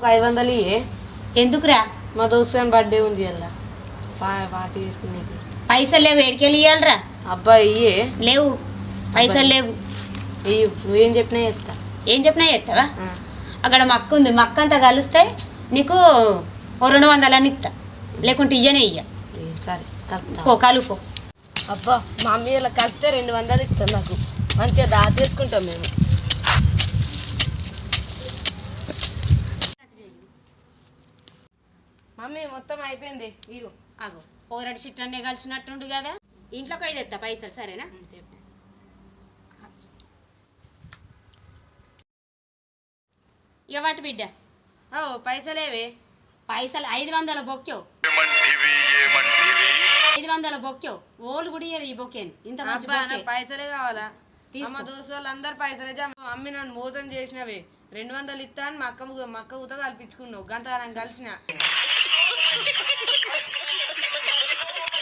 ఒక ఐదు వందలు ఇయ్యే. ఎందుకురా? మా దోస్తు బర్త్డే ఉంది అలా పార్టీ పైసలు లేవు ఏడికెళ్ళి ఇవ్వాలరా అబ్బా ఇయ్యే. లేవు పైసలు లేవు. ఇయ్యి నువ్వేం చెప్పినా చెప్తా. ఏం చెప్పినా చేస్తావా ఆ. అక్కడ మక్క ఉంది మక్క అంతా కలిస్తే నీకు ఓ రెండు వందలని ఇస్తా లేకుంటే ఇయ్యనే ఇయ్య. సరే కలుపుతా. పో కలుపు. అబ్బా మా మమ్మీ ఇలా కలిపితే రెండు వందలు ఇస్తాను నాకు. మంచిగా దాచేసుకుంటాం మేము. మమ్మీ మొత్తం అయిపోయింది. ఇగో. ఆగు పోరాడి చిట్లన్నీ కలిసినట్టుండు కదా. ఇంట్లోకి ఐదు ఎత్తా పైసలు సరేనా? ఇక వాటి బిడ్డ. ఓ పైసలేవే? పైసలు ఐదు వందల బొక్కేవు. ఏమంటివి ఏమంటివి? ఐదు వందల బొక్కేవు. ఓలు కూడా ఈ బొక్కేని. ఇంత పైసలే కావాలా? అమ్మ దోస్తు వాళ్ళందరూ పైసలే మమ్మీ నన్ను మోసం చేసినవే. రెండు వందలు ఇస్తా అని మా అక్క ము- మా అక్క ఊత కల్పించుకున్నావు గంత కలిసిన.